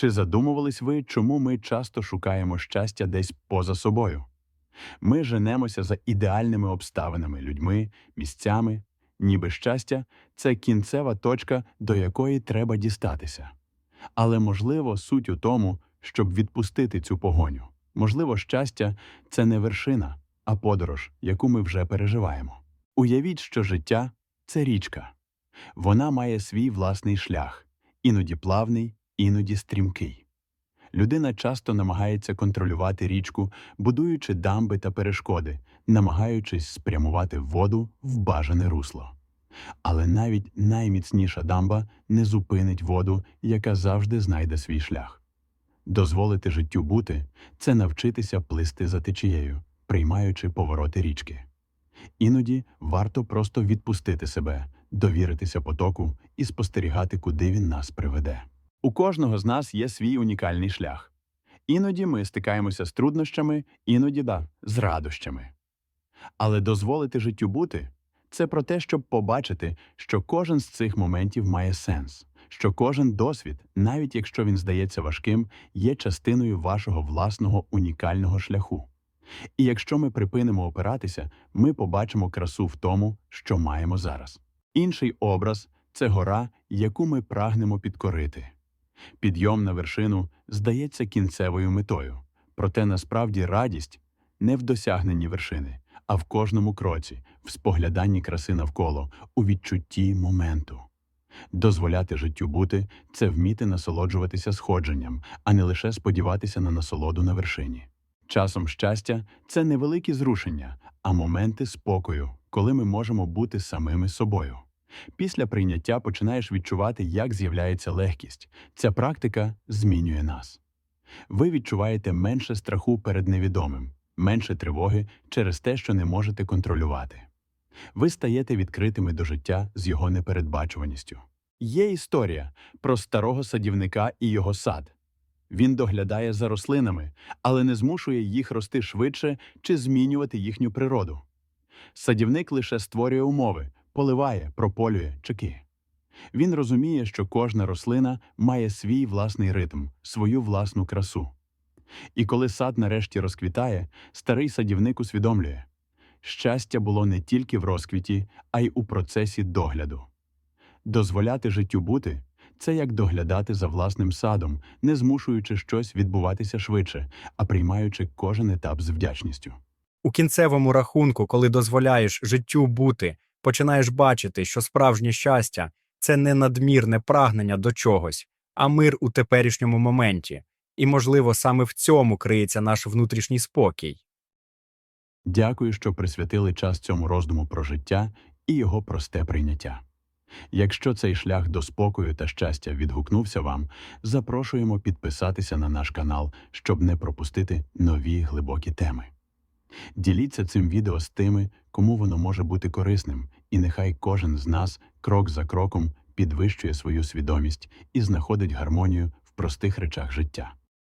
Чи задумувались ви, чому ми часто шукаємо щастя десь поза собою? Ми женемося за ідеальними обставинами, людьми, місцями, ніби щастя це кінцева точка, до якої треба дістатися. Але, можливо, суть у тому, щоб відпустити цю погоню. Можливо, щастя це не вершина, а подорож, яку ми вже переживаємо. Уявіть, що життя це річка. Вона має свій власний шлях, іноді плавний, іноді стрімкий. Людина часто намагається контролювати річку, будуючи дамби та перешкоди, намагаючись спрямувати воду в бажане русло. Але навіть найміцніша дамба не зупинить воду, яка завжди знайде свій шлях. Дозволити життю бути це навчитися плисти за течією, приймаючи повороти річки. Іноді варто просто відпустити себе, довіритися потоку і спостерігати, куди він нас приведе. У кожного з нас є свій унікальний шлях. Іноді ми стикаємося з труднощами, іноді да, з радощами. Але дозволити життю бути це про те, щоб побачити, що кожен з цих моментів має сенс, що кожен досвід, навіть якщо він здається важким, є частиною вашого власного унікального шляху. І якщо ми припинимо опиратися, ми побачимо красу в тому, що маємо зараз. Інший образ це гора, яку ми прагнемо підкорити. Підйом на вершину здається кінцевою метою, проте насправді радість не в досягненні вершини, а в кожному кроці, в спогляданні краси навколо, у відчутті моменту. Дозволяти життю бути це вміти насолоджуватися сходженням, а не лише сподіватися на насолоду на вершині. Часом щастя це невеликі зрушення, а моменти спокою, коли ми можемо бути самими собою. Після прийняття починаєш відчувати, як з'являється легкість. Ця практика змінює нас. Ви відчуваєте менше страху перед невідомим, менше тривоги через те, що не можете контролювати. Ви стаєте відкритими до життя з його непередбачуваністю. Є історія про старого садівника і його сад. Він доглядає за рослинами, але не змушує їх рости швидше чи змінювати їхню природу. Садівник лише створює умови, поливає, прополює, чеки. Він розуміє, що кожна рослина має свій власний ритм, свою власну красу. І коли сад нарешті розквітає, старий садівник усвідомлює щастя було не тільки в розквіті, а й у процесі догляду. Дозволяти життю бути це як доглядати за власним садом, не змушуючи щось відбуватися швидше, а приймаючи кожен етап з вдячністю. У кінцевому рахунку, коли дозволяєш життю бути, починаєш бачити, що справжнє щастя це не надмірне прагнення до чогось, а мир у теперішньому моменті. І, можливо, саме в цьому криється наш внутрішній спокій. Дякую, що присвятили час цьому роздуму про життя і його просте прийняття. Якщо цей шлях до спокою та щастя відгукнувся вам, запрошуємо підписатися на наш канал, щоб не пропустити нові глибокі теми. Діліться цим відео з тими, кому воно може бути корисним, і нехай кожен з нас крок за кроком підвищує свою свідомість і знаходить гармонію в простих речах життя.